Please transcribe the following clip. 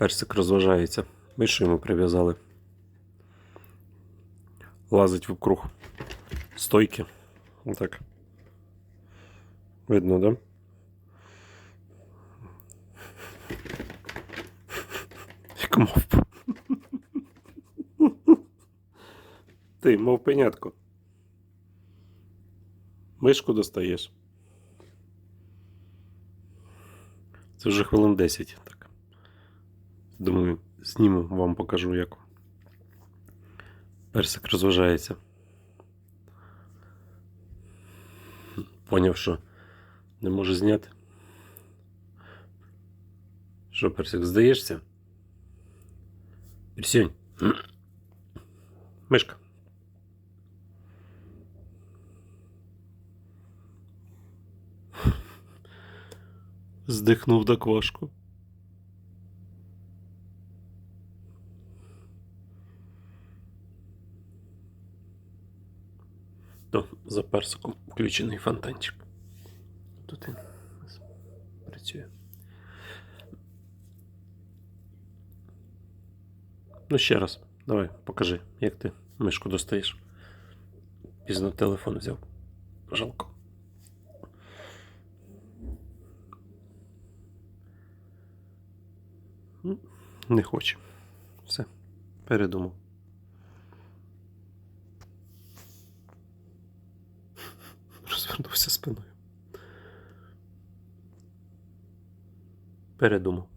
Персик розважається. Мишу йому прив'язали. Лазить вокруг стойки. Отак. Видно, да? Як мовпа. Ти, мовпенятко. Мишку достаєш. Це вже хвилин 10. Так. Думаю, зніму, вам покажу, як персик розважається. Поняв, що не може зняти. Що, персик, здаєшся? Персюнь. Мишка. Здихнув так важко. То за персиком включений фонтанчик. Тут він працює. Ну, ще раз, давай, покажи, як ти мишку достаєш. Пізно телефон взяв. Жалко. Ну, Не хоче. Все, передумав. Розвернувся спиною. Передумав.